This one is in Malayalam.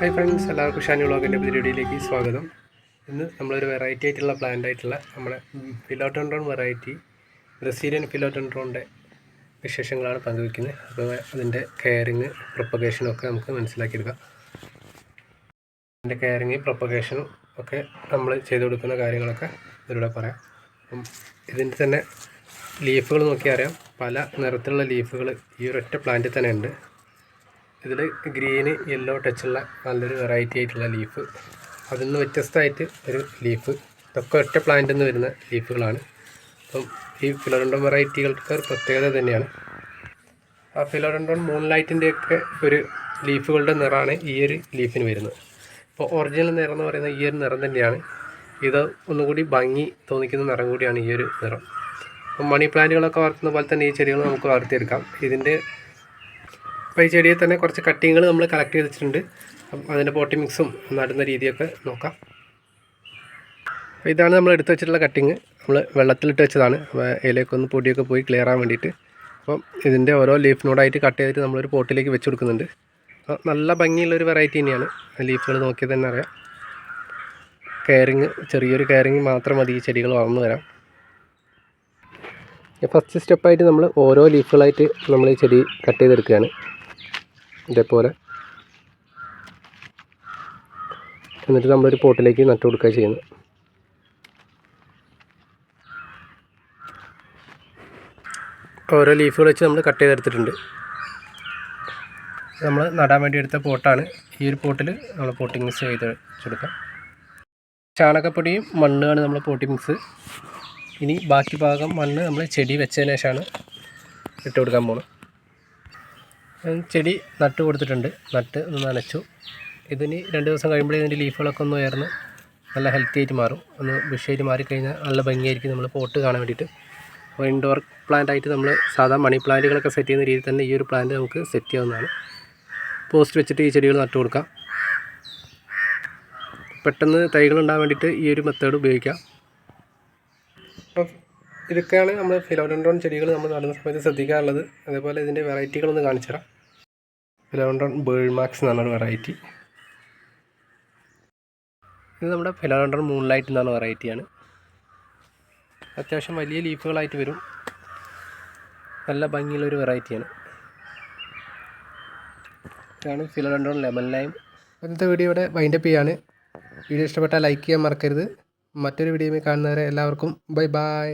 ഹായ് ഫ്രണ്ട്സ് എല്ലാവർക്കും ഷാനി വ്ളോഗിന്റെ വീഡിയോയിലേക്ക് സ്വാഗതം. ഇന്ന് നമ്മളൊരു വെറൈറ്റി ആയിട്ടുള്ള പ്ലാന്റ് ആയിട്ടുള്ള നമ്മുടെ ഫിലോട്ടൻഡ്രോൺ വെറൈറ്റി ബ്രസീലിയൻ ഫിലോട്ടൻഡ്രോണിന്റെ വിശേഷങ്ങളാണ് പങ്കുവയ്ക്കുന്നത്. അപ്പോൾ അതിന്റെ കെയറിങ് പ്രൊപ്പഗേഷനും ഒക്കെ നമുക്ക് മനസ്സിലാക്കിയെടുക്കാം. അതിന്റെ കെയറിങ് പ്രൊപ്പഗേഷനും ഒക്കെ നമ്മൾ ചെയ്തു കൊടുക്കുന്ന കാര്യങ്ങളൊക്കെ ഇതിലൂടെ പറയാം. അപ്പം ഇതിന്റെ തന്നെ ലീഫുകൾ നോക്കിയാൽ അറിയാം. പല നിറത്തിലുള്ള ലീഫുകൾ ഈ ഒരൊറ്റ പ്ലാന്റിൽ തന്നെ ഉണ്ട്. ഇതിൽ ഗ്രീന് യെല്ലോ ടച്ചുള്ള നല്ലൊരു വെറൈറ്റി ആയിട്ടുള്ള ലീഫ് അതിൽ നിന്ന് വ്യത്യസ്തമായിട്ട് ഒരു ലീഫ് ഇതൊക്കെ ഒറ്റ പ്ലാന്റിൽ നിന്ന് വരുന്ന ലീഫുകളാണ് അപ്പം ഈ ഫിലോഡൻഡോൺ വെറൈറ്റികൾക്ക് ഒരു പ്രത്യേകത തന്നെയാണ്. ആ ഫിലോഡൻഡോൺ മൂൺലൈറ്റിന്റെയൊക്കെ ഒരു ലീഫുകളുടെ നിറമാണ് ഈ ഒരു ലീഫിന് വരുന്നത്. അപ്പോൾ ഒറിജിനൽ നിറം എന്ന് പറയുന്നത് ഈ ഒരു നിറം തന്നെയാണ്. ഇത് ഒന്നുകൂടി ഭംഗി തോന്നിക്കുന്ന നിറം കൂടിയാണ് ഈ ഒരു നിറം. മണി പ്ലാന്റുകളൊക്കെ വളർത്തുന്ന പോലെ തന്നെ ഈ ചെടികൾ നമുക്ക് വളർത്തിയെടുക്കാം. ഇതിന്റെ അപ്പോൾ ഈ ചെടിയിൽ തന്നെ കുറച്ച് കട്ടിങ്ങുകൾ നമ്മൾ കളക്ട് ചെയ്ത് വെച്ചിട്ടുണ്ട്. അപ്പം അതിന്റെ പോട്ടി മിക്സും നടുന്ന രീതിയൊക്കെ നോക്കാം. അപ്പോൾ ഇതാണ് നമ്മൾ എടുത്ത് വെച്ചിട്ടുള്ള കട്ടിങ് നമ്മൾ വെള്ളത്തിലിട്ട് വെച്ചതാണ്. അപ്പോൾ ഇലയൊക്കെ ഒന്ന് പൊടിയൊക്കെ പോയി ക്ലിയർ ആകാൻ വേണ്ടിയിട്ട്. അപ്പം ഇതിന്റെ ഓരോ ലീഫ് നോഡായിട്ട് കട്ട് ചെയ്തിട്ട് നമ്മളൊരു പോട്ടിലേക്ക് വെച്ച് കൊടുക്കുന്നുണ്ട്. അപ്പോൾ നല്ല ഭംഗിയുള്ളൊരു വെറൈറ്റി തന്നെയാണ്. ലീഫുകൾ നോക്കിയത് തന്നെ അറിയാം. കെയറിങ് ചെറിയൊരു കെയറിങ് മാത്രം മതി ഈ ചെടികൾ വളർന്നു വരാം ഫസ്റ്റ് സ്റ്റെപ്പായിട്ട് നമ്മൾ ഓരോ ലീഫുകളായിട്ട് നമ്മൾ ഈ ചെടി കട്ട് ചെയ്തെടുക്കുകയാണ്. ഇതേപോലെ. എന്നിട്ട് നമ്മളൊരു പോട്ടിലേക്ക് നട്ടു കൊടുക്കുക ചെയ്യുന്നത്. ഓരോ ലീഫുകൾ വെച്ച് നമ്മൾ കട്ട് ചെയ്തെടുത്തിട്ടുണ്ട്. നമ്മൾ നടാൻ വേണ്ടി എടുത്ത പോട്ടാണ്. ഈ ഒരു പോട്ടിൽ നമ്മൾ പോട്ടിംഗ് മിക്സ് ചെയ്ത് വെച്ചെടുക്കാം. ചാണകപ്പൊടിയും മണ്ണുമാണ് നമ്മൾ പോട്ടി മിക്സ് ഇനി ബാക്കി ഭാഗം മണ്ണ് നമ്മൾ ചെടി വെച്ചതിന് ശേഷമാണ് ഇട്ട് കൊടുക്കാൻ പോകുന്നത് ചെടി നട്ട് കൊടുത്തിട്ടുണ്ട്. നട്ട് ഒന്ന് നനച്ചു. ഇതിന് രണ്ട് ദിവസം കഴിയുമ്പോഴേ ഇതിന്റെ ലീഫുകളൊക്കെ ഒന്ന് ഉയർന്ന് നല്ല ഹെൽത്തി ആയിട്ട് മാറും. ഒന്ന് ബുഷായിട്ട് മാറിക്കഴിഞ്ഞാൽ നല്ല ഭംഗിയായിരിക്കും നമ്മൾ പോട്ട് കാണാൻ വേണ്ടിയിട്ട്. അപ്പോൾ ഇൻഡോർ പ്ലാന്റ് ആയിട്ട് നമ്മൾ സാധാ മണി പ്ലാന്റുകളൊക്കെ സെറ്റ് ചെയ്യുന്ന രീതിയിൽ തന്നെ ഈ ഒരു പ്ലാന്റ് നമുക്ക് സെറ്റ് ചെയ്യാവുന്നതാണ്. പോസ്റ്റ് വെച്ചിട്ട് ഈ ചെടികൾ നട്ട് കൊടുക്കാം. പെട്ടെന്ന് തൈകൾ ഉണ്ടാകാൻ വേണ്ടിയിട്ട് ഈ ഒരു മെത്തേഡ് ഉപയോഗിക്കാം. അപ്പോൾ ഇതൊക്കെയാണ് നമ്മൾ ഫിലോഡൻഡ്രോൺ ചെടികൾ നമ്മൾ നടുന്ന സമയത്ത് ശ്രദ്ധിക്കാറുള്ളത്. അതേപോലെ ഇതിന്റെ വെറൈറ്റികളൊന്ന് കാണിച്ചു തരാം ഫിലോഡൻഡ്രോൺ ബേൾമാക്സ് എന്നാണ് വെറൈറ്റി ഇത് നമ്മുടെ ഫിലോണ്ടൺ മൂൺലൈറ്റ് എന്നാണ് വെറൈറ്റിയാണ് അത്യാവശ്യം വലിയ ലീഫുകളായിട്ട് വരും. നല്ല ഭംഗിയുള്ളൊരു വെറൈറ്റിയാണ് ഇതാണ് ഫിലോണ്ടൺ ലെമൺ ലൈം. ഇന്നത്തെ വീഡിയോ ഇവിടെ വൈൻഡപ്പ് ചെയ്യാണ്. വീഡിയോ ഇഷ്ടപ്പെട്ടാൽ ലൈക്ക് ചെയ്യാൻ മറക്കരുത്. മറ്റൊരു വീഡിയോയിൽ കാണുന്നവരെ എല്ലാവർക്കും ബൈ ബൈ